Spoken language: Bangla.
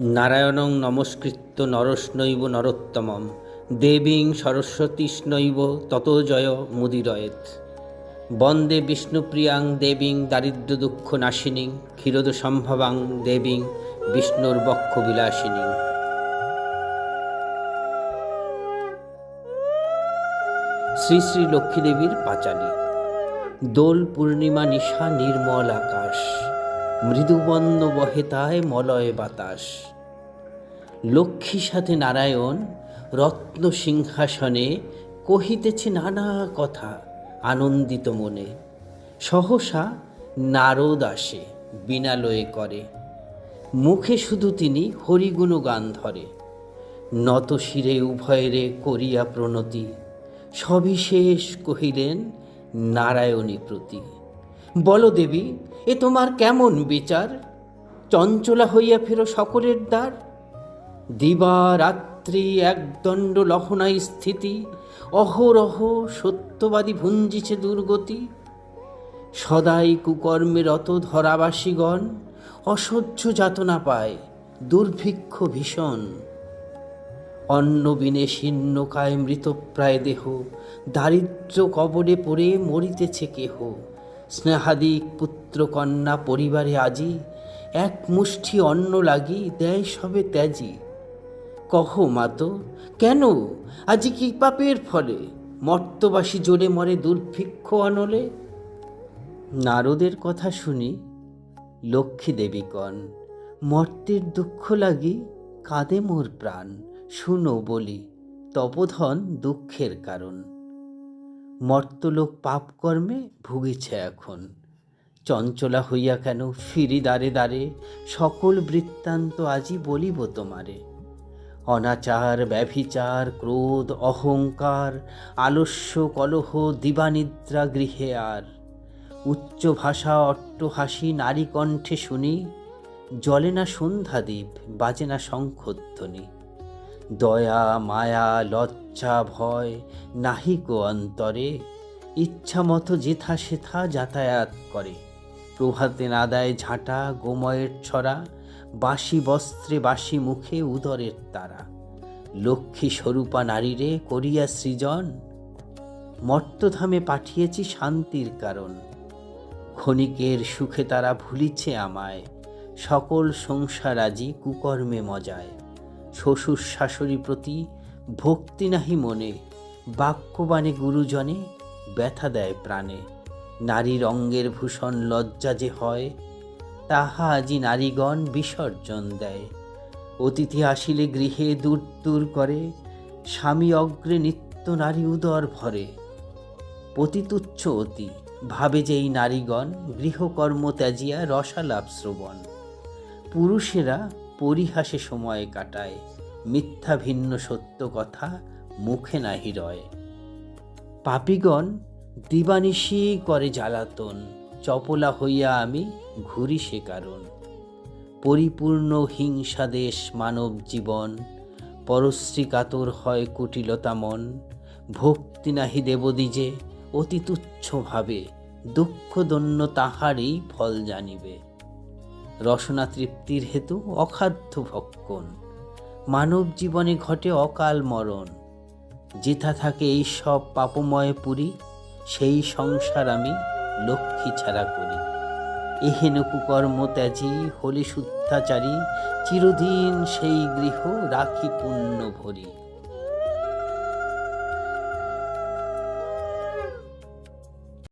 নারায়ণং নমস্কৃত্য নরস্নৈব নরোত্তমম, দেবীং সরস্বতীষ্ণৈব তত জয় মুদিরয়েত। বন্দে বিষ্ণুপ্রিয়াং দেবীং দারিদ্র্য দুঃখ নাশিনীং ক্ষীরদ সম্ভবাং দেবীং বিষ্ণুর বক্ষ বিলাসিনী শ্রী শ্রী লক্ষ্মীদেবীর পাঁচালী। দোল পূর্ণিমা নিশা নির্মল আকাশ। মৃদুবন্দ বহে তায় মলয় বাতাস। লক্ষ্মীর সাথে নারায়ণ রত্ন সিংহাসনে কহিতেছে নানা কথা আনন্দিত মনে। সহসা নারদ আসে, বিনালয়ে করে। মুখে শুধু তিনি হরিগুণ গান ধরে। নত শিরে উভয়েরে করিয়া প্রণতি। সবিশেষ কহিলেন, নারায়ণী প্রতি। বলো দেবী, এ তোমার কেমন বিচার? চঞ্চলা হইয়া ফেরো সকলের দ্বার। দিবা রাত্রি একদণ্ড লহনায় স্থিতি, অহরহ সত্যবাদী ভুঞ্জিছে দুর্গতি। সদাই কুকর্মে রত ধরাবাসীগণ, অসহ্য যাতনা পায় দুর্ভিক্ষ ভীষণ। অন্ন বিনে শীর্ণকায় মৃতপ্রায় দেহ, দারিদ্র কবরে পড়ে মরিতেছে কেহ। স্নেহাদিক পুত্র কন্যা পরিবারে আজি এক মুষ্টি অন্ন লাগি দেয় সবে ত্যাজি। কহ মাতো কেন? আজি কি পাপের ফলে? মর্তবাসী জোরে মরে দুর্ভিক্ষ অনলে। নারদের কথা শুনি লক্ষ্মী দেবী কন মর্তের দুঃখ লাগি কাঁদে মোর প্রাণ। শুনো বলি, তপধন দুঃখের কারণ। মর্তলোক পাপ কর্মে ভুগিছে এখন। চঞ্চলা হইয়া কেন ফিরি দাঁড়ে দাঁড়ে সকল বৃত্তান্ত আজি বলিব তোমারে। অনাচার, ব্যভিচার, ক্রোধ, অহংকার, আলস্য, কলহ, দিবানিদ্রা গৃহে আর। উচ্চ ভাষা অট্টহাসি নারী কণ্ঠে শুনি জলে না সন্ধ্যাদ্বীপ বাজে না শঙ্খধ্বনি। দয়া, মায়া, লজ্জা, ভয় নাহিক অন্তরে। ইচ্ছা মতো যেথা সেথা যাতায়াত করে। প্রভাতে নাদায় ঝাঁটা গোময়ের ছড়া বাসি বস্ত্রে বাসি মুখে উদরের তারা। লক্ষ্মী স্বরূপা নারীরে করিয়া সৃজন, মর্তধামে পাঠিয়েছি শান্তির কারণ। ক্ষণিকের সুখে তারা ভুলিছে আমায়, সকল সংসার আজি কুকর্মে মজায়। শ্বশুর শাশুড়ি প্রতি ভক্তি নাহি মনে, বাক্যবাণে গুরুজনে ব্যথা দেয় প্রাণে। নারীর অঙ্গের ভূষণ লজ্জা যে হয়, তাহা আজি নারীগণ বিসর্জন দেয়। অতিথি আসিলে গৃহে দূর দূর করে, স্বামী অগ্রে নিত্য নারী উদর ভরে। পতিতুচ্ছ অতি, ভাবে যে এই নারীগণ গৃহকর্ম ত্যাজিয়া রসালাপ শ্রবণ। পুরুষেরা পরিহাসে সময় কাটায়। মিথ্যা ভিন্ন সত্য কথা মুখে নাহি রয়। পাপিগণ দিবানিশি করে জ্বালাতন, চপলা হইয়া আমি ঘুরি সে কারণ। পরিপূর্ণ হিংসা দেশ মানব জীবন, পরশ্রী কাতর হয় কুটিলতা মন। ভক্তি নাহি দেবদিজে অতি তুচ্ছ ভাবে, দুঃখ দন্য তাহারই ফল জানিবে। রসনা তৃপ্তির হেতু অখাদ্য ভক্ষণ। মানব জীবনে ঘটে অকাল মরণ। যেথা থাকে এই সব পাপময় পুরী, সেই সংসার আমি লক্ষ্মী ছাড়া করি। এহেন কুকর্ম ত্যাজি, হলে শুদ্ধাচারী, চিরদিন সেই গৃহ রাখি পুণ্য ভরি।